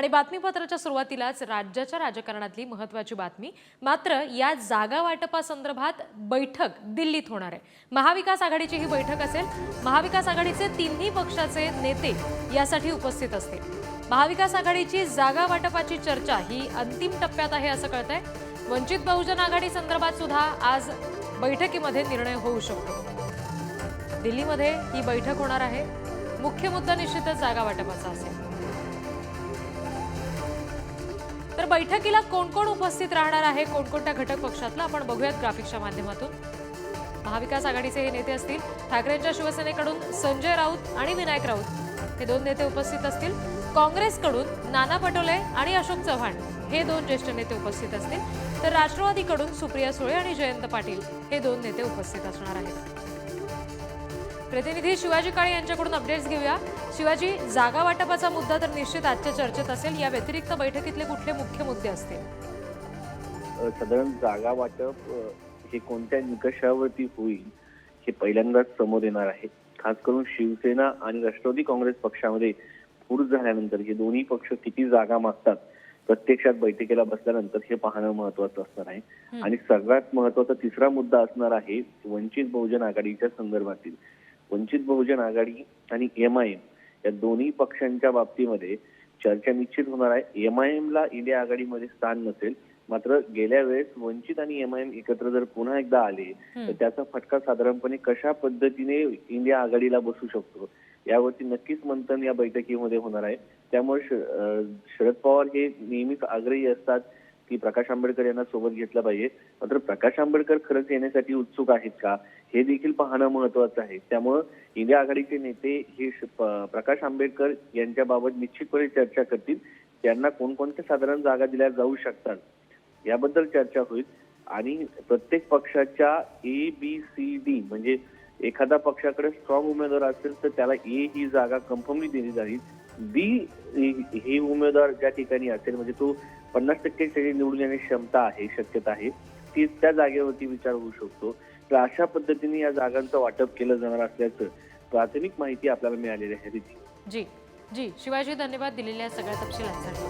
आणि बातमीपत्राच्या सुरुवातीलाच राज्याच्या राजकारणातली महत्वाची बातमी. मात्र या जागा वाटपासंदर्भात बैठक दिल्लीत होणार आहे. महाविकास आघाडीची ही बैठक असेल महाविकास आघाडीचे तिन्ही पक्षाचे नेते यासाठी उपस्थित असतील. महाविकास आघाडीची जागा वाटपाची चर्चा ही अंतिम टप्प्यात आहे असं कळतंय. वंचित बहुजन आघाडी संदर्भात सुद्धा आज बैठकीमध्ये निर्णय होऊ शकतो. दिल्लीमध्ये ही बैठक होणार आहे. मुख्य मुद्दा निश्चितच जागा वाटपाचा असेल. बैठकीला कोण कोण उपस्थित राहणार आहे? कोणकोणत्या घटक पक्षातला? आपण बघूयात ग्राफिक्सच्या माध्यमातून. महाविकास आघाडीचे हे नेते असतील ठाकरेंच्या शिवसेनेकडून संजय राऊत आणि विनायक राऊत. हे दोन नेते उपस्थित असतील. काँग्रेसकडून नाना पटोले आणि अशोक चव्हाण. हे दोन ज्येष्ठ नेते उपस्थित असतील. तर राष्ट्रवादीकडून सुप्रिया सुळे आणि जयंत पाटील हे दोन नेते उपस्थित असणार आहेत. प्रतिनिधी शिवाजी काळे यांच्याकडून अपडेट्स घेऊया. शिवाजी जागा वाटपाचा मुद्दा तर निश्चित आजच्या चर्चेत असेल. या व्यतिरिक्त बैठकीतले कुठले मुख्य मुद्दे असतील? साधारण जागा वाटप हे कोणत्या निकषावरती होईल हे पहिल्यांदाच समोर येणार आहे. खास करून शिवसेना आणि राष्ट्रवादी काँग्रेस पक्षामध्ये फूट झाल्यानंतर हे दोन्ही पक्ष किती जागा मागतात प्रत्यक्षात बैठकीला बसल्यानंतर हे पाहणं महत्वाचं असणार आहे. आणि सगळ्यात महत्त्वाचा तिसरा मुद्दा असणार आहे वंचित बहुजन आघाडीच्या संदर्भातील. वंचित बहुजन आघाडी आणि एम आय एम या दोन्ही पक्षांच्या बाबतीमध्ये चर्चा निश्चित होणार आहे. एम आय एम ला इंडिया आघाडीमध्ये स्थान नसेल मात्र गेल्या वेळेस वंचित आणि एम आय एम एकत्र जर पुन्हा एकदा आले तर त्याचा फटका साधारणपणे कशा पद्धतीने इंडिया आघाडीला बसू शकतो? यावरती नक्कीच मंथन या बैठकीमध्ये होणार आहे. त्यामुळे शरद पवार हे नेहमीच आग्रही असतात की प्रकाश आंबेडकर यांना सोबत घेतलं पाहिजे. मात्र प्रकाश आंबेडकर खरंच येण्यासाठी उत्सुक आहेत का? हे देखील पाहणं महत्वाचं आहे. त्यामुळं इंडिया आघाडीचे नेते हे प्रकाश आंबेडकर यांच्याबाबत निश्चितपणे चर्चा करतील. त्यांना कोणकोणत्या साधारण जागा दिल्या जाऊ शकतात याबद्दल चर्चा होईल. आणि प्रत्येक पक्षाच्या ए बी सी डी म्हणजे एखादा पक्षाकडे स्ट्रॉंग उमेदवार असेल तर त्याला ए ही जागा कन्फर्मली दिली जाईल. बी हे उमेदवार ज्या ठिकाणी असेल म्हणजे तो पन्नास टक्के निवडून येण्याची क्षमता आहे शक्यता आहे ती त्या जागेवरती विचार होऊ शकतो. तर अशा पद्धतीने या जागांचं वाटप केलं जाणार असल्याचं प्राथमिक माहिती आपल्याला मिळालेली आहे जी जी. शिवाजी धन्यवाद दिलेल्या सगळ्या तपशिलांसाठी.